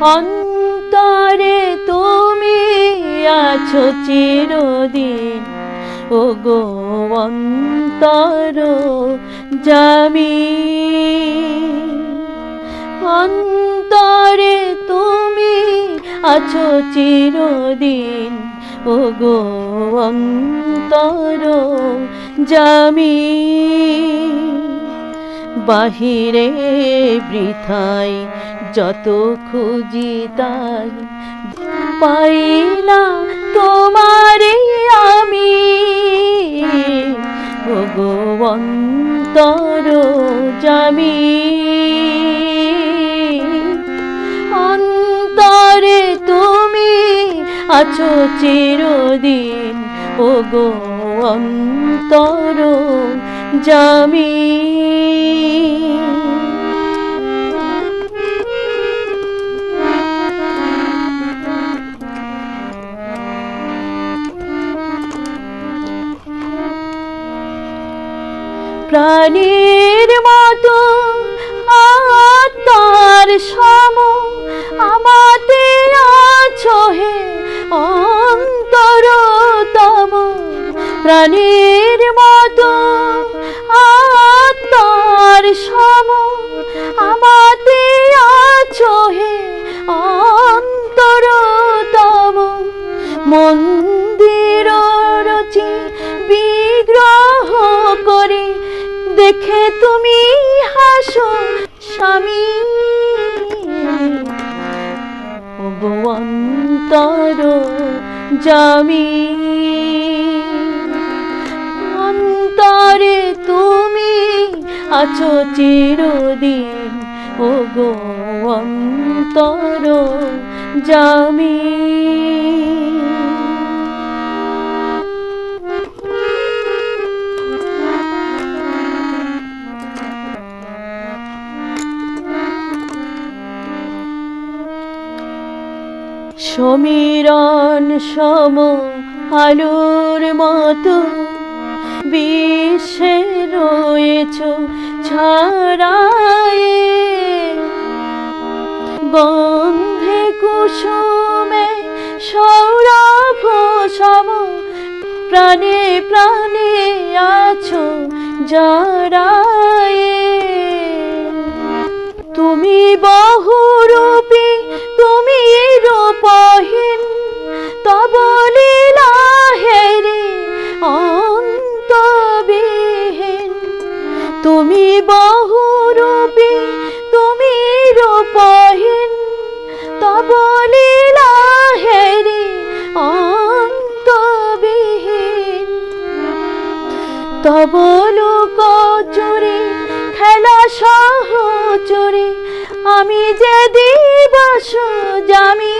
অন্তরে তুমি আছো চিরদিন। ও গো অন্তর জামি অন্তরে তুমি আছো চিরদিন। ও গো অন্তর জামি বাহিরে বৃথাই যত খুঁজি তাই পাই না তোমারে আমি। ভগবন্তর জামি। অন্তরে তুমি আছো চিরদিন। ও গো জামি। প্রাণীর মতো আত্মার সম আমাতে আছো হে অন্তরতম। প্রাণীর মতো আত্মার সম আমাতে আছো হে অন্তরতম। মন্দির দেখে তুমি হাসো স্বামী। ভগবন্তর জামি। অন্তরে তুমি আছো চিরদিন ও গো অন্তর জামি। সমীরণ সম আলোর মতো বিশ্বে রয়েছ ছাড়ায়ে। গন্ধে কুসুমে সৌরভ সম প্রাণে প্রাণে আছো জড়ায়ে তুমি বহুরূপী বহুরূপী, তুমি রূপহীন, তব লীলা হেরে অন্তবিহীন। তব লোক চুরি, খেলা সহ চুরি, আমি যে দিবস জামি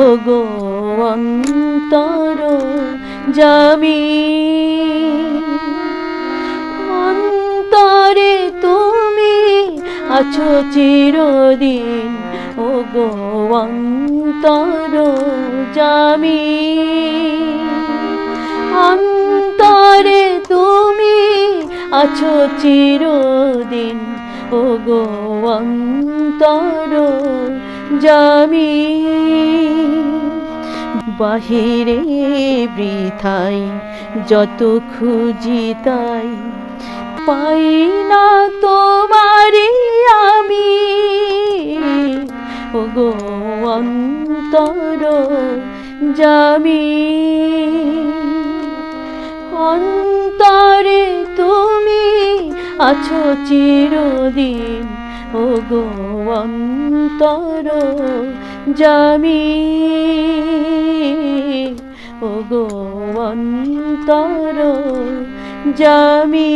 ও গো অন্তর জামি। আছো চিরদিন। ও গো অন্তর জামি, অন্তরে তুমি আছো চিরদিন। ও গো অন্তর জামি, বাহিরে বৃথাই যত খুঁজি তাই পাই না তোমারে অন্তর জামি অন্তরে তুমি আছো চিরদিন ও গো অন্তর জামি ও গো অন্তর জামি